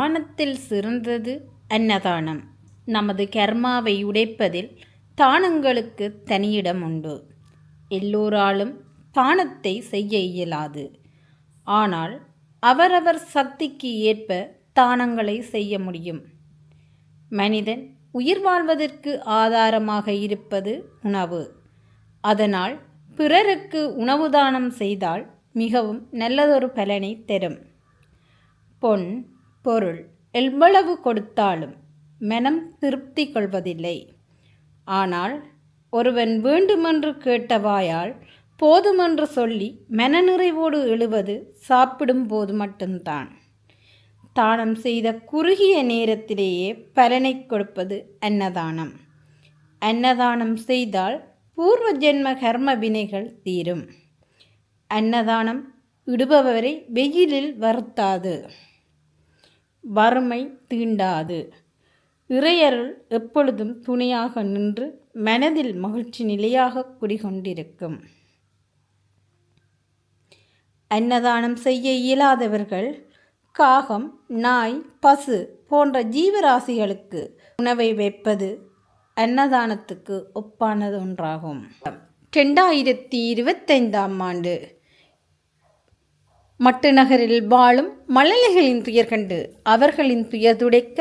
தானத்தில் சிறந்தது அன்னதானம். நமது கர்மாவை உடைப்பதில் தானங்களுக்கு தனியிடம் உண்டு. எல்லோராலும் தானத்தை செய்ய இயலாது. ஆனால் அவரவர் சக்திக்கு ஏற்ப தானங்களை செய்ய முடியும். மனிதன் உயிர் வாழ்வதற்கு ஆதாரமாக இருப்பது உணவு. அதனால் பிறருக்கு உணவு தானம் செய்தால் மிகவும் நல்லதொரு பலனை தரும். பொன் பொருள். எவ்வளவு கொடுத்தாலும் மனம் திருப்தி கொள்வதில்லை. ஆனால் ஒருவன் வேண்டுமென்று கேட்டவாயால் போதுமென்று சொல்லி மனநிறைவோடு எழுவது சாப்பிடும் போது மட்டும்தான். தானம் செய்த குறுகிய நேரத்திலேயே பலனை கொடுப்பது அன்னதானம். அன்னதானம் செய்தால் பூர்வ ஜென்ம கர்ம வினைகள் தீரும். அன்னதானம் இடுபவரை வெயிலில் வருத்தாது. வறுமை தீண்டாது. இறையருள் எப்பொழுதும் துணையாக நின்று மனதில் மகிழ்ச்சி நிலையாக குடிகொண்டிருக்கும். அன்னதானம் செய்ய இயலாதவர்கள் காகம் நாய் பசு போன்ற ஜீவராசிகளுக்கு உணவை வைப்பது அன்னதானத்துக்கு ஒப்பானது ஒன்றாகும் ரெண்டாயிரத்தி இருபத்தைந்தாம் ஆண்டு மட்டு நகரில் வாழும் மழலைகளின் துயர் கண்டு அவர்களின் துயர் துடைக்க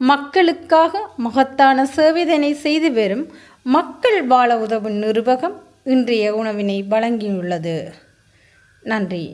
மக்களுக்காக மகத்தான சேவைதனை செய்து வரும் மக்கள் வாழ உதவும் நிர்வாகம் இன்றைய உணவினை வழங்கியுள்ளது. நன்றி.